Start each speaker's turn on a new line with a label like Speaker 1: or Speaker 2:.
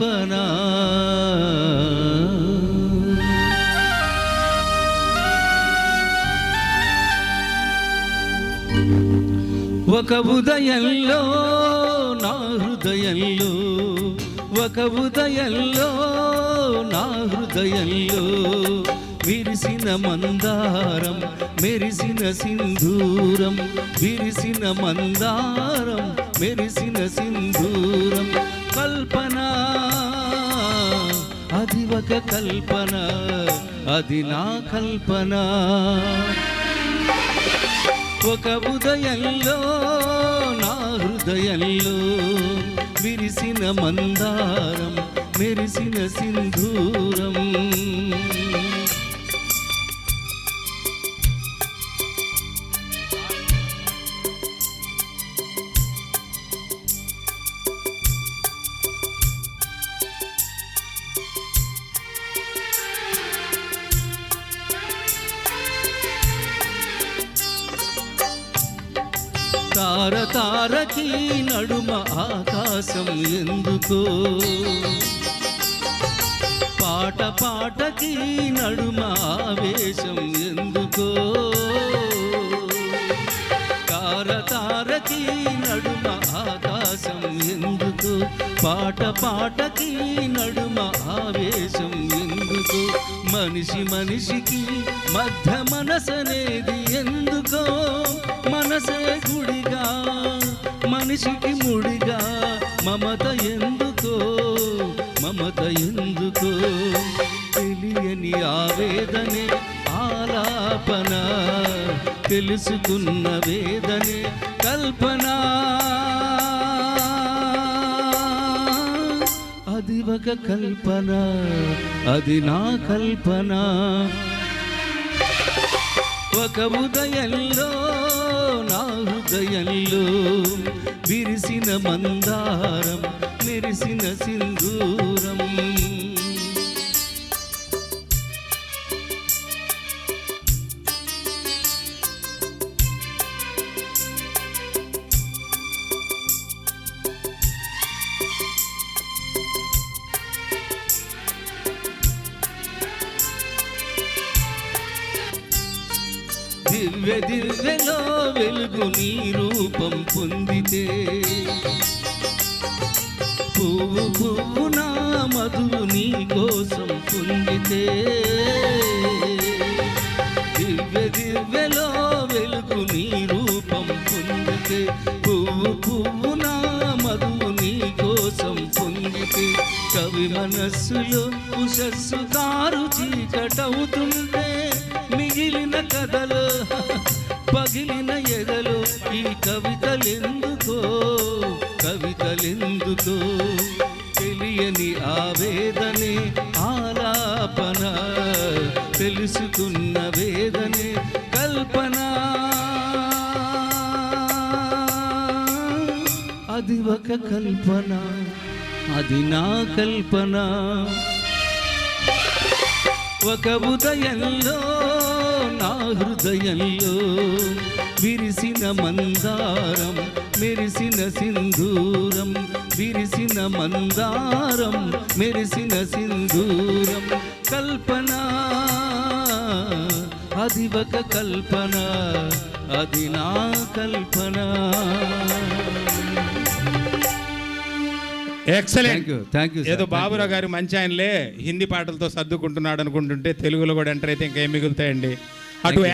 Speaker 1: ఆలాపనా ఒక ఉదయంలో నా హృదయంలో ఒక ఉదయంలో నా హృదయంలో విరిసిన మందారం మెరిసిన సింధూరం విరిసిన మందారం మెరిసిన సింధూరం. కల్పన? అది ఒక కల్పన? అది నా కల్పన? ఒక ఉదయంలో నా హృదయంలో విరిసిన మందారం మెరిసిన సింధూరం. తార తారకి నడుమ ఆకాశం ఎందుకో? పాట పాటకి నడుమ ఆవేశం ఎందుకో? తార తారకి నడుమ ఆకాశం ఎందుకు? పాట పాటకి నడుమ ఆవేశం ఎందుకు? మనిషి మనిషికి మధ్య మనసనేది మనిషికి ముడిగా మమత ఎందుకో? మమత ఎందుకో? తెలియని ఆవేదనే ఆలాపన తెలుసుకున్న వేదనే కల్పన. అది ఒక కల్పన అది నా కల్పన. ఒక ఉదయంలో నా హృదయంలో విరిసిన మందారం మెరిసిన సింధు దివ్య దివ్యలో వెలుగు నీ రూపం పొందితే. పువ్వు పువ్వు నా మధువు నీ కోసం పొందితే. దివ్య దివ్యలో వెలుగు నీ రూపం పొందితే. పువ్వు పువ్వు నా మధువు నీ కోసం పొందితే. కవి మనస్సులో ఉషస్సు కారు చీకటవుతుంటే. మిగిలిన కథలు పగిలిన ఎదలు ఈ కవితలెందుకో? కవితలెందుకో? తెలియని ఆవేదనే ఆలాపన తెలుసుకున్న వేదనే కల్పన? అది ఒక కల్పన అది నా కల్పన. ఒక ఉదయంలో నా హృదయంలో విరిసిన మందారం మెరిసిన సింధూరం విరిసిన మందారం మెరిసిన సింధూరం. కల్పన అది ఒక కల్పన అది నా కల్పన.
Speaker 2: ఎక్సలెంట్
Speaker 1: థ్యాంక్ యూ
Speaker 2: ఏదో బాబురావు గారు మంచి ఆయనలే హిందీ పాటలతో సర్దుకుంటున్నాడు అనుకుంటుంటే తెలుగులో కూడా ఎంటర్ అయితే ఇంకా ఏం మిగులుతాయండి? అటు
Speaker 1: Thank